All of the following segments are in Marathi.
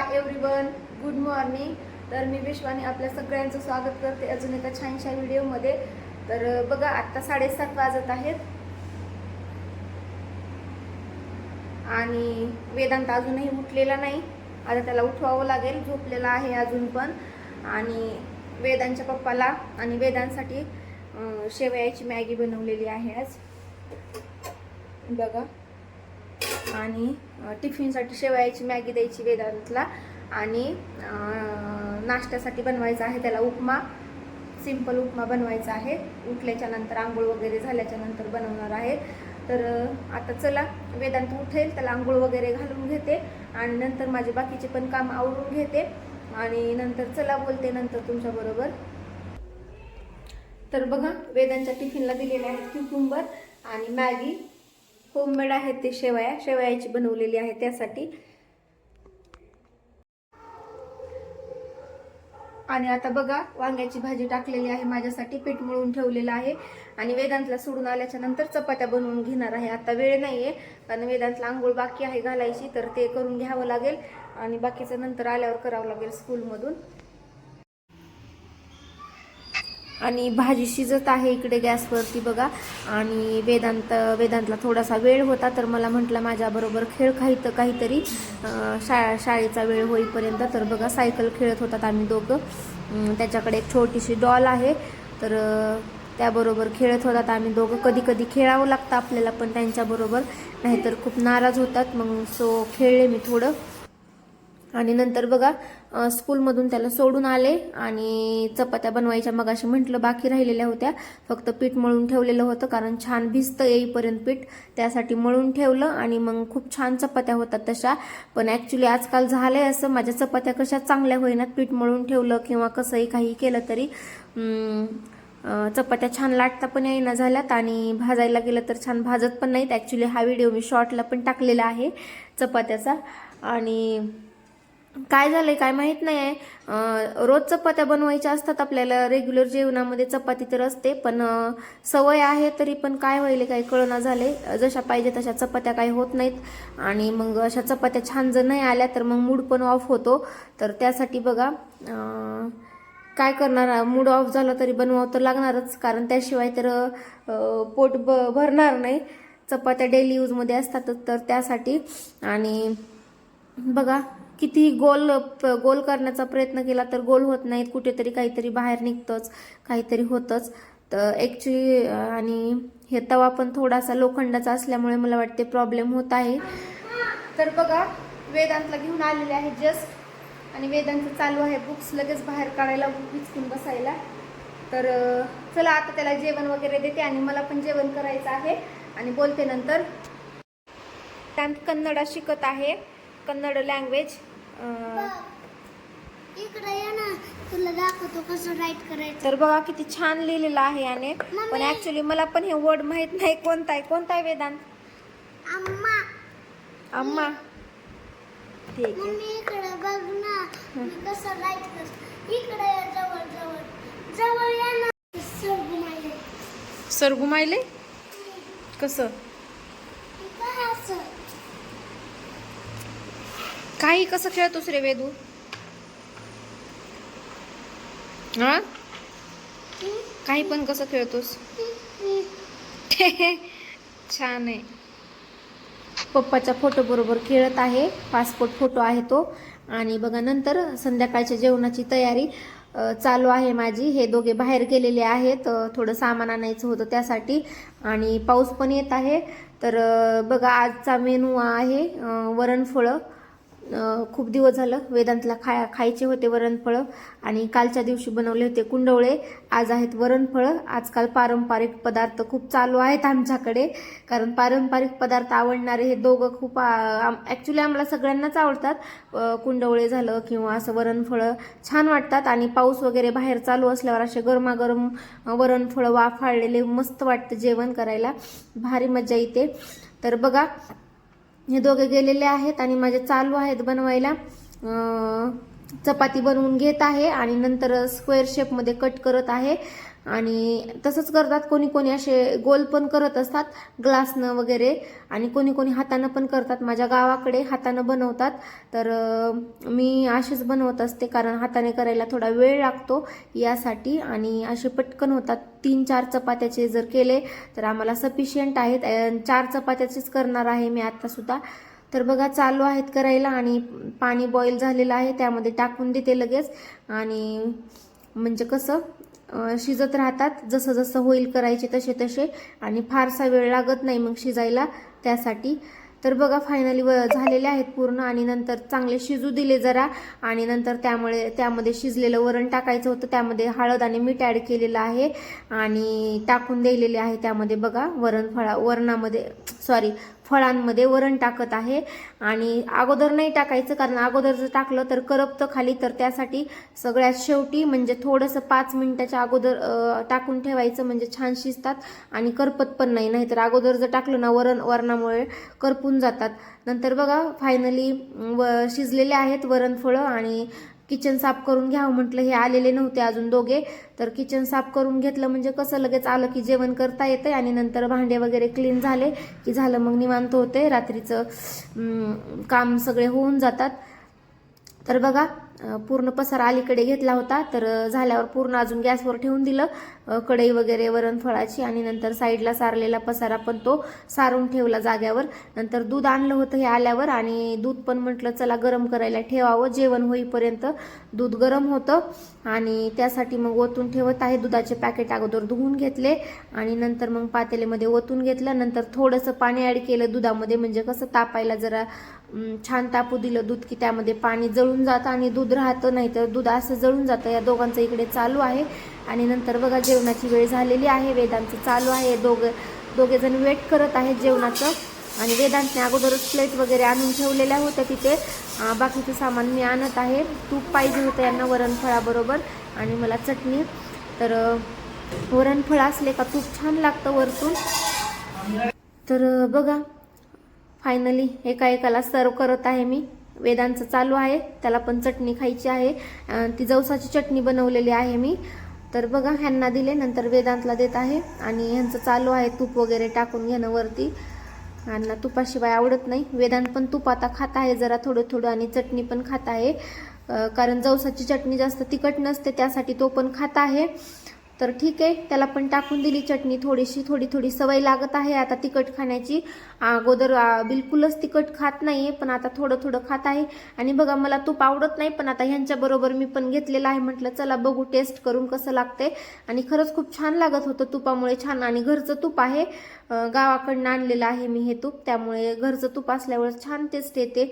एव्हरीवन गुड मॉर्निंग तर मी विश्वानी आपल्या सगळ्यांचं स्वागत करते अजून एका छानशा व्हिडिओमध्ये तर बघा आत्ता साडेसात वाजत आहेत. आणि वेदांत अजूनही उठलेला नाही. आता त्याला उठवावं लागेल झोपलेला आहे अजून पण. आणि वेदांच्या पप्पाला आणि वेदांसाठी शेवयाची मॅगी बनवलेली आहे आज. बघा. आणि टिफिनसाठी शेवयाची मॅगी द्यायची वेदांतला आणि नाश्त्यासाठी बनवायचा आहे त्याला उपमा सिंपल उपमा बनवायचा आहे. उठल्याच्या नंतर आंघोळ वगैरे झाल्याच्यानंतर बनवणार आहे. तर आता चला वेदांत उठेल त्याला आंघोळ वगैरे घालून घेते आणि नंतर माझे बाकीचे पण काम आवरून घेते. आणि नंतर चला बोलते नंतर तुमच्याबरोबर तर बघा वेदांच्या टिफिनला दिलेले आहेत क्युकुंबर आणि मॅगी. होममेड आहेत ते शेवया शेवयाची बनवलेली आहे त्यासाठी. आणि आता बघा वांग्याची भाजी टाकलेली आहे माझ्यासाठी पीठ मळून ठेवलेलं आहे. आणि वेदांतला सोडून आल्याच्यानंतर चपात्या बनवून घेणार आहे. आता वेळ नाही आहे कारण वेदांतला आंघोळ बाकी आहे घालायची तर ते करून घ्यावं लागेल. आणि बाकीचं नंतर आल्यावर करावं लागेल स्कूलमधून आणि भाजी शिजत आहे इकडे गॅसवरती बघा. आणि वेदांत वेदांतला थोडासा वेळ होता तर मला म्हटलं माझ्याबरोबर खेळ काही काहीतरी शाळा शा शाळेचा वेळ होईपर्यंत तर बघा सायकल खेळत होतात आम्ही दोघं. त्याच्याकडे एक छोटीशी डॉल आहे तर त्याबरोबर खेळत होतात आम्ही दोघं. कधी कधी खेळावं लागतं आपल्याला पण त्यांच्याबरोबर नाहीतर खूप नाराज होतात. मग सो खेळले मी थोडं. आणि नंतर बघा स्कूलमधून त्याला सोडून आले आणि चपात्या बनवायच्या मगाशी म्हटलं बाकी राहिलेल्या होत्या. फक्त पीठ मळून ठेवलेलं होतं कारण छान भिजतं येईपर्यंत पीठ. त्यासाठी मळून ठेवलं आणि मग खूप छान चपात्या होतात तशा. पण ॲक्च्युली आजकाल झालंय असं माझ्या चपात्या कशा चांगल्या होईनात पीठ मळून ठेवलं किंवा कसंही काही केलं तरी. चपात्या छान लाटता पण येईना झाल्यात आणि भाजायला गेलं तर छान भाजत पण नाहीत. ॲक्च्युली हा व्हिडिओ मी शॉर्टला पण टाकलेला आहे चपात्याचा. आणि काय झालंय काय माहीत नाही आहे. रोज चपात्या बनवायच्या असतात आपल्याला रेग्युलर जेवणामध्ये चपाती तर असते पण सवय आहे तरी पण काय व्हायले काही कळना झाले. जशा पाहिजे तशा चपात्या काही होत नाहीत. आणि मग अशा चपात्या छान जर नाही आल्या तर मग मूड पण ऑफ होतो. तर त्यासाठी बघा काय करणार मूड ऑफ झाला तरी बनवावं तर लागणारच. कारण त्याशिवाय तर पोट ब भरणार नाही. चपात्या डेली यूजमध्ये असतातच तर त्यासाठी. आणि बघा किती गोल गोल करण्याचा प्रयत्न केला तर गोल होत नाहीत. कुठेतरी काहीतरी बाहेर निघतंच काहीतरी होतंच. तर ॲक्च्युली आणि हे तवा पण थोडासा लोखंडाचा असल्यामुळे मला वाटते प्रॉब्लेम होत आहे. तर बघा वेदांतला घेऊन आलेले आहे जस्ट आणि वेदांत चालू आहे. बुक्स लगेच बाहेर काढायला बुक विचकून बसायला. तर चला आता त्याला जेवण वगैरे देते आणि मला पण जेवण करायचं आहे. आणि बोलते नंतर. वेदांत कन्नडा शिकत आहे. कन्नड लँग्वेज इकडे ये ना. तुला दाखवतो कसं राईट करायचं. तर बघा किती छान लिहिलेलं आहे याने. पण ऍक्च्युली मला पण हे वर्ड माहीत नाही. कोणता आहे? कोणता आहे वेदांत? अम्मा! अम्मा. ठीक आहे. मम्मी इकडे बघ ना. मी कसं राईट कर इकडे ये जवळ जवळ. जवळ या ना. सर घुमायले सर घुमायले कसं इथं असं काही कसं खेळतोस रे वेदू? हा? काही पण कसं खेळतोस? छान आहे. पप्पाच्या फोटो बरोबर खेळत आहे. पासपोर्ट फोटो आहे तो. आणि बघा नंतर संध्याकाळच्या जेवणाची तयारी चालू आहे माझी. हे दोघे बाहेर गेलेले आहेत. थोडं सामान आणायचं होतं त्यासाठी. आणि पाऊस पण येत आहे. तर बघा आजचा मेनू आहे वरणफळं. खूप दिवस झालं वेदांतला खाय खायचे होते वरणफळं आणि कालच्या दिवशी बनवले होते कुंडवळे. आज आहेत वरणफळं. आजकाल पारंपरिक पदार्थ खूप चालू आहेत आमच्याकडे. कारण पारंपरिक पदार्थ आवडणारे हे दोघं खूप ॲक्च्युली आम्हाला सगळ्यांनाच आवडतात. कुंडवळे झालं किंवा असं वरणफळं छान वाटतात आणि पाऊस वगैरे बाहेर चालू असल्यावर असे गरमागरम वरणफळं वाफाळलेले मस्त वाटतं जेवण करायला. भारी मजा येते. तर बघा हे दोघे गेलेले आहेत आणि माझे चालू आहेत बनवायला. चपाती बनवून घेत आहे आणि नंतर स्क्वेअर शेपमध्ये कट करत आहे. आणि तसंच करतात. कोणी कोणी असे गोल पण करत असतात ग्लासनं वगैरे. आणि कोणी कोणी हातानं पण करतात. माझ्या गावाकडे हातानं बनवतात. तर मी असेच बनवत असते कारण हाताने करायला थोडा वेळ लागतो यासाठी. आणि असे पटकन होतात. तीन चार चपात्याचे जर केले तर आम्हाला सफिशियंट आहेत. चार चपात्याचेच करणार आहे मी आत्तासुद्धा तर बघा चालू आहेत करायला आणि पाणी बॉईल झालेलं आहे. त्यामध्ये टाकून देते लगेच. आणि म्हणजे कसं शिजत राहतात. जसं जसं होईल करायचे तसे तसे आणि फारसा वेळ लागत नाही मग शिजायला त्यासाठी. तर बघा फायनली व झालेले आहेत पूर्ण. आणि नंतर चांगले शिजू दिले जरा. आणि नंतर त्यामुळे त्यामध्ये शिजलेलं वरण टाकायचं होतं. त्यामध्ये हळद आणि मीठ ॲड केलेलं आहे. आणि टाकून दिलेले आहे त्यामध्ये बघा वरण फळा वरणामध्ये सॉरी फळांमध्ये वरण टाकत आहे. आणि अगोदर नाही टाकायचं कारण अगोदर जर टाकलं तर करपतं खाली तर त्यासाठी सगळ्यात शेवटी म्हणजे थोडंसं पाच मिनिटाच्या अगोदर टाकून ठेवायचं म्हणजे छान शिजतात. आणि करपत पण नाही नाहीतर अगोदर जर टाकलं ना वरण वरणामुळे करपून जातात. नंतर बघा फायनली व शिजलेले आहेत वरणफळं आणि किचन साफ करून घ्यावं म्हटलं हे आलेले नव्हते अजून दोघे. तर किचन साफ करून घेतलं म्हणजे कसं लगेच आलं की जेवण करता येते आणि नंतर भांडे वगैरे क्लीन झाले की झालं मग निवांत होते रात्रीचं काम सगळे होऊन जातात. तर बघा पूर्ण पसारा अलीकडे घेतला होता. तर झाल्यावर पूर्ण अजून गॅसवर ठेवून दिलं. कढई वगैरे वरण फळाची आणि नंतर साईडला सारलेला पसारा पण तो सारून ठेवला जाग्यावर. नंतर दूध आणलं होतं हे आल्यावर आणि दूध पण म्हटलं चला गरम करायला ठेवावं. जेवण होईपर्यंत दूध गरम होतं. आणि त्यासाठी मग ओतून ठेवत आहे दुधाचे पॅकेट अगोदर धुवून घेतले आणि नंतर मग पातेल्यामध्ये ओतून घेतलं. नंतर थोडंसं पाणी ॲड केलं दुधामध्ये. म्हणजे कसं तापायला जरा छान तापू दिलं दूध की त्यामध्ये पाणी जळून जातं आणि दूध राहतं नाही तर दूध असं जळून जातं. या दोघांचं इकडे चालू आहे. आणि नंतर बघा जेवणाची वेळ झालेली आहे. वेदांचं चालू आहे. दोघं दोघे जण वेट करत आहेत जेवणाचं. आणि वेदांतने अगोदरच प्लेट वगैरे आणून ठेवलेल्या होत्या तिथे. बाकीचं सामान मी आणत आहे. तूप पाहिजे होतं यांना वरणफळाबरोबर. आणि मला चटणी. तर वरणफळ असले का तूप छान लागतं वरतून. तर बघा फायनली एका एकाला सर्व करत आहे मी. वेदांचं चालू आहे. त्याला पण चटणी खायची आहे. ती जवसाची चटणी बनवलेली आहे मी. तर बघा ह्यांना दिले नंतर वेदांतला देत आहे. आणि ह्यांचं चालू आहे तूप वगैरे टाकून घेणं वरती. ह्यांना तुपाशिवाय आवडत नाही. वेदांत पण तूप आता खात आहे जरा थोडं थोडं आणि चटणी पण खात आहे. कारण जवसाची चटणी जास्त तिखट नसते त्यासाठी तो पण खात आहे. तर ठीक आहे त्याला पण टाकून दिली चटणी. थोडीशी थोडी थोडी सवय लागत आहे आता तिखट खाण्याची. अगोदर बिलकुलच तिखट खात नाही पण आता थोडं थोडं खात आहे. आणि बघा मला तूप आवडत नाही पण आता ह्यांच्याबरोबर मी पण घेतलेलं आहे. म्हटलं चला बघू टेस्ट करून कसं लागते आणि खरंच खूप छान लागत होतं तुपामुळे छान. आणि घरचं तूप आहे. गावाकडनं आणलेलं आहे मी हे तूप. त्यामुळे घरचं तूप असल्यावर छान टेस्ट येते.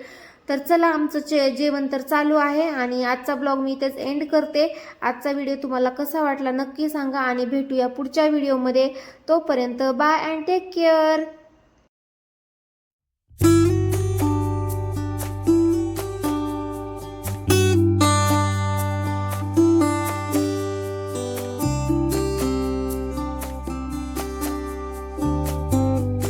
तर चला आमचं जे जेवण तर चालू आहे आणि आजचा ब्लॉग मी इथेच एंड करते. आजचा व्हिडिओ तुम्हाला कसा वाटला नक्की सांगा आणि भेटूया पुढच्या व्हिडिओमध्ये तोपर्यंत बाय अँड टेक केअर